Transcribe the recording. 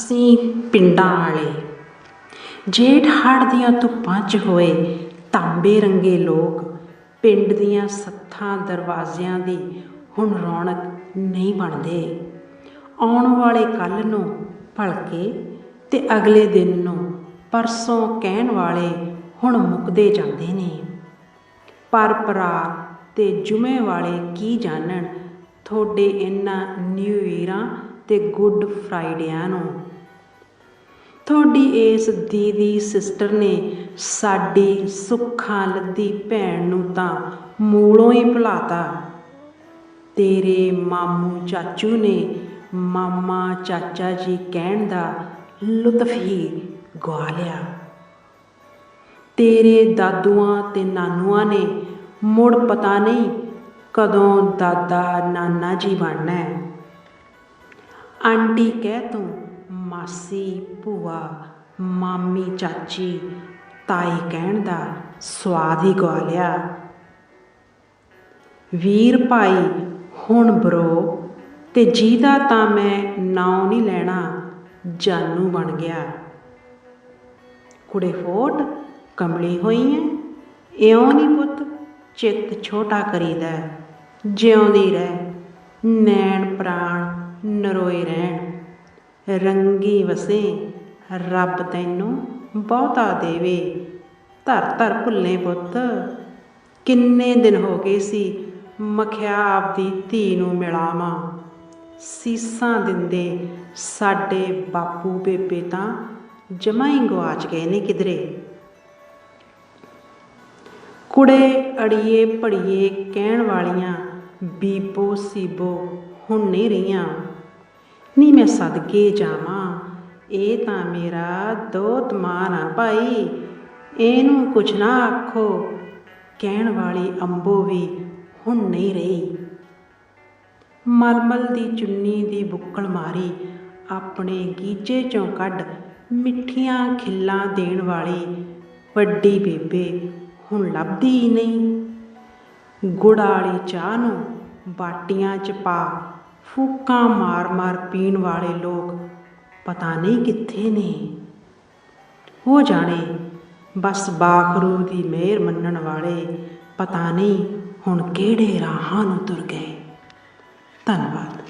ਅਸੀਂ ਪਿੰਡਾਂ ਵਾਲੇ। ਜੇਠ ਹੜ੍ਹ ਦੀਆਂ ਧੁੱਪਾਂ 'ਚ ਹੋਏ ਤਾਂਬੇ ਰੰਗੇ ਲੋਕ ਪਿੰਡ ਦੀਆਂ ਸੱਥਾਂ ਦਰਵਾਜ਼ਿਆਂ ਦੀ ਹੁਣ ਰੌਣਕ ਨਹੀਂ ਬਣਦੇ। ਆਉਣ ਵਾਲੇ ਕੱਲ੍ਹ ਨੂੰ ਭਲਕੇ ਤੇ ਅਗਲੇ ਦਿਨ ਨੂੰ ਪਰਸੋਂ ਕਹਿਣ ਵਾਲੇ ਹੁਣ ਮੁੱਕਦੇ ਜਾਂਦੇ ਨੇ। ਪਰ ਪਰਾਰ ਤੇ ਜੁਮੇ ਵਾਲੇ ਕੀ ਜਾਣਨ? ਤੁਹਾਡੇ ਇਹਨਾਂ ਨਿਊ ਈਅਰਾਂ ਤੇ ਗੁੱਡ ਫਰਾਈਡਿਆਂ ਨੂੰ ਤੁਹਾਡੀ ਇਸ ਦੀਦੀ ਸਿਸਟਰ ਨੇ ਸਾਡੀ ਸੁੱਖਾਂ ਲੱਦੀ ਭੈਣ ਨੂੰ ਤਾਂ ਮੂਲੋਂ ਹੀ ਭੁਲਾਤਾ। ਤੇਰੇ ਮਾਮੂ ਚਾਚੂ ਨੇ ਮਾਮਾ ਚਾਚਾ ਜੀ ਕਹਿਣ ਦਾ ਲੁਤਫ ਹੀ ਗਵਾ ਲਿਆ। ਤੇਰੇ ਦਾਦੂਆਂ ਤੇ ਨਾਨੂਆਂ ਨੇ ਮੁੜ ਪਤਾ ਨਹੀਂ ਕਦੋਂ ਦਾਦਾ ਨਾਨਾ ਜੀ ਬਣਨਾ ਹੈ। ਆਂਟੀ ਕਹਿ ਤੂੰ ਮਾਸੀ, ਭੂਆ, ਮਾਮੀ, ਚਾਚੀ, ਤਾਈ ਕਹਿਣ ਦਾ ਸਵਾਦ ਹੀ ਗਵਾ ਲਿਆ। ਵੀਰ ਭਾਈ, ਹੁਣ ਬਰੋ, ਤੇ ਜਿਹਦਾ ਤਾਂ ਮੈਂ ਨਾਂ ਨਹੀਂ ਲੈਣਾ, ਜਾਨੂ ਬਣ ਗਿਆ। ਕੁੜੇ ਫੋਟ, ਕਮਲੀ ਹੋਈ ਐ। ਇਉਂ ਨਹੀਂ ਪੁੱਤ, ਚਿੱਤ ਛੋਟਾ ਕਰੀਦਾ। ਜਿਉਂਦੀ ਰਹਿ ਨੈਣ ਪ੍ਰਾਣ ਨਰੋਏ ਰਹਿਣ। ਰੰਗੀ ਵਸੇ, ਰੱਬ ਤੈਨੂੰ ਬਹੁਤਾ ਦੇਵੇ। ਧਰ ਧਰ ਭੁੱਲੇ ਪੁੱਤ, ਕਿੰਨੇ ਦਿਨ ਹੋ ਗਏ ਸੀ ਮਖਿਆ ਆਪਦੀ ਧੀ ਨੂੰ ਮਿਲਾਵਾਂ। ਸੀਸਾਂ ਦਿੰਦੇ ਸਾਡੇ ਬਾਪੂ ਬੇਬੇ ਤਾਂ ਜਮਾਂ ਹੀ ਗਵਾਚ ਗਏ ਨੇ ਕਿਧਰੇ। ਕੁੜੇ ਅੜੀਏ ਭੜੀਏ ਕਹਿਣ ਵਾਲੀਆਂ ਬੀਬੋ ਸੀਬੋ ਹੁਣ ਨਹੀਂ ਰਹੀਆਂ। ਨਹੀਂ ਮੈਂ ਸਦਕੇ ਜਾਵਾਂ। ਇਹ ਤਾਂ ਮੇਰਾ ਦੋਤ ਮਾਨ ਆ ਭਾਈ। ਇਹਨੂੰ ਕੁਛ ਨਾ ਆਖੋ। ਕਹਿਣ ਵਾਲੀ ਅੰਬੋ ਵੀ ਹੁਣ ਨਹੀਂ ਰਹੀ। ਮਲਮਲ ਦੀ ਚੁੰਨੀ ਦੀ ਬੁੱਕਲ ਮਾਰੀ, ਆਪਣੇ ਗੀਚੇ ਚੋਂ ਕੱਢ ਮਿੱਠੀਆਂ ਖਿੱਲਾਂ ਦੇਣ ਵਾਲੀ ਵੱਡੀ ਬੇਬੇ ਹੁਣ ਲੱਭਦੀ ਹੀ ਨਹੀਂ। ਗੁੜ ਵਾਲੀ ਚਾਹ ਨੂੰ ਬਾਟੀਆਂ 'ਚ ਪਾ ਫੂਕਾਂ ਮਾਰ-ਮਾਰ ਪੀਣ ਵਾਲੇ ਲੋਕ ਪਤਾ ਨਹੀਂ ਕਿੱਥੇ ਨੇ। ਹੋ ਜਾਣੇ, ਬਸ ਬਾਖਰੂ ਦੀ ਮਿਹਰ ਮੰਨਣ ਵਾਲੇ ਪਤਾ ਨਹੀਂ ਹੁਣ ਕਿਹੜੇ ਰਾਹਾਂ ਨੂੰ ਤੁਰ ਗਏ। ਧੰਨਵਾਦ।